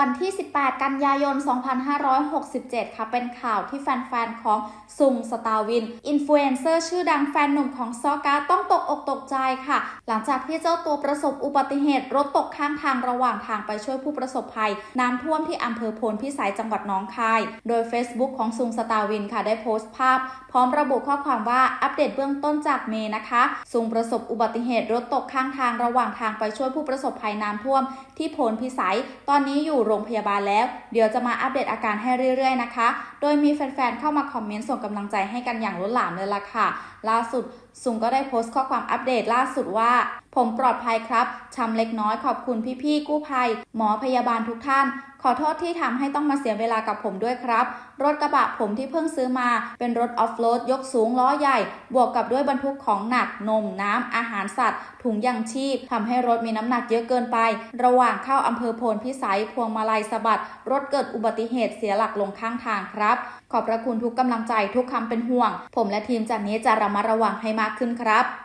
วันที่ 18 กันยายน 2567 ค่ะ เป็นข่าวที่แฟน ๆ ของซุงสตาวิน อินฟลูเอนเซอร์ชื่อดังแฟนหนุ่มของซอกาต้องตกอกตกใจค่ะ หลังจากที่เจ้าตัวประสบอุบัติเหตุรถตกข้างทางระหว่างทางไปช่วยผู้ประสบภัย น้ำท่วมที่อำเภอโพนพิสัยจังหวัดน้องคาย โดย Facebook ของซุงสตาวินค่ะ ได้โพสต์ภาพ พร้อมระบุข้อความว่าอัปเดตเบื้องต้นจากเมนะคะซุงประสบอุบัติเหตุรถตกข้างทางระหว่างทางไปช่วยผู้ประสบภัยน้ำท่วม ที่โพนพิสัย ตอนนี้อยู่โรงพยาบาลแล้ว เดี๋ยวจะมาอัปเดตอาการให้เรื่อยๆนะคะ โดยมีแฟนๆเข้ามาคอมเมนต์ส่งกำลังใจให้กันอย่างล้นหลามเลยล่ะค่ะ ล่าสุดซุงก็ได้โพสต์ข้อความอัปเดตล่าสุดว่า ผมปลอดภัยครับช้ำเล็กน้อยขอบคุณพี่ๆกู้ภัย หมอพยาบาลทุกท่าน ขอโทษที่ทำให้ต้องมาเสียเวลากับผมด้วยครับ รถกระบะผมที่เพิ่งซื้อมา เป็นรถออฟโรดยกสูงล้อใหญ่ บวกกับด้วยบรรทุกของหนักนมน้ำอาหารสัตว์ ถุงยังชีพทำให้รถมีน้ำหนักเยอะเกินไป ระหว่างเข้าอำเภอโพนพิสัยพวงมาลัยสะบัด รถเกิดอุบัติเหตุเสียหลักลงข้างทางครับ ขอบพระคุณทุกกำลังใจทุกคำเป็นห่วง ผมและทีมจากนี้จะระมัดระวังให้มากขึ้นครับ